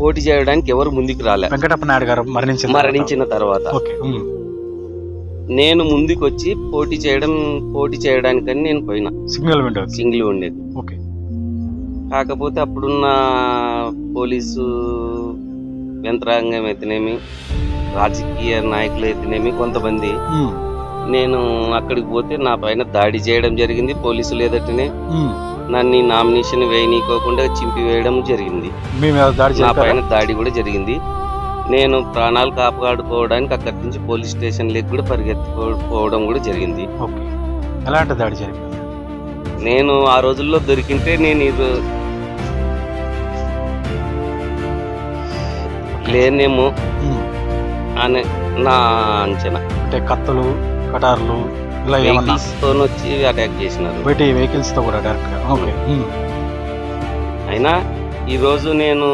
పోటీ చేయడానికి ఎవరు ముందుకు రాలే వెంకటప్ప నాయుడు గారు మరణించిన తర్వాత. మరణించిన తర్వాత. నేను ముందుకు వచ్చి పోటీ చేయడం పోటీ చేయడానికని నేను పోయినా సిగ్నల్ విండో సింగిల్ ఉండేది ఓకే కాకపోతే అప్పుడున్న పోలీసు యంత్రాంగం అయితేనేమి రాజకీయ నాయకులు అయితేనేమి కొంతమంది. నేను అక్కడికి పోతే నా పైన దాడి చేయడం జరిగింది పోలీసులు ఎదుటనే. నన్ను నామినేషన్ వేయనీకోకుండా చింపి వేయడం జరిగింది నా పైన దాడి కూడా జరిగింది. నేను ప్రాణాలు కాపాడుకోవడానికి అక్కడి నుంచి పోలీస్ స్టేషన్ లెక్క కూడా పరిగెత్తిపోవడం కూడా జరిగింది. ఎలాంటి దాడి జరిగింది? నేను ఆ రోజుల్లో దొరికింటే నేను ఇది లేనేమో. అని నా అంచనా. అంటే కత్తులు కటార్లు ఇలా ఏమన్నా? వెహికల్స్తో వచ్చి అటాక్ చేసినారు. బయట వెహికల్స్తో కూడా డైరెక్ట్ ఓకే. అయినా ఈ రోజు నేను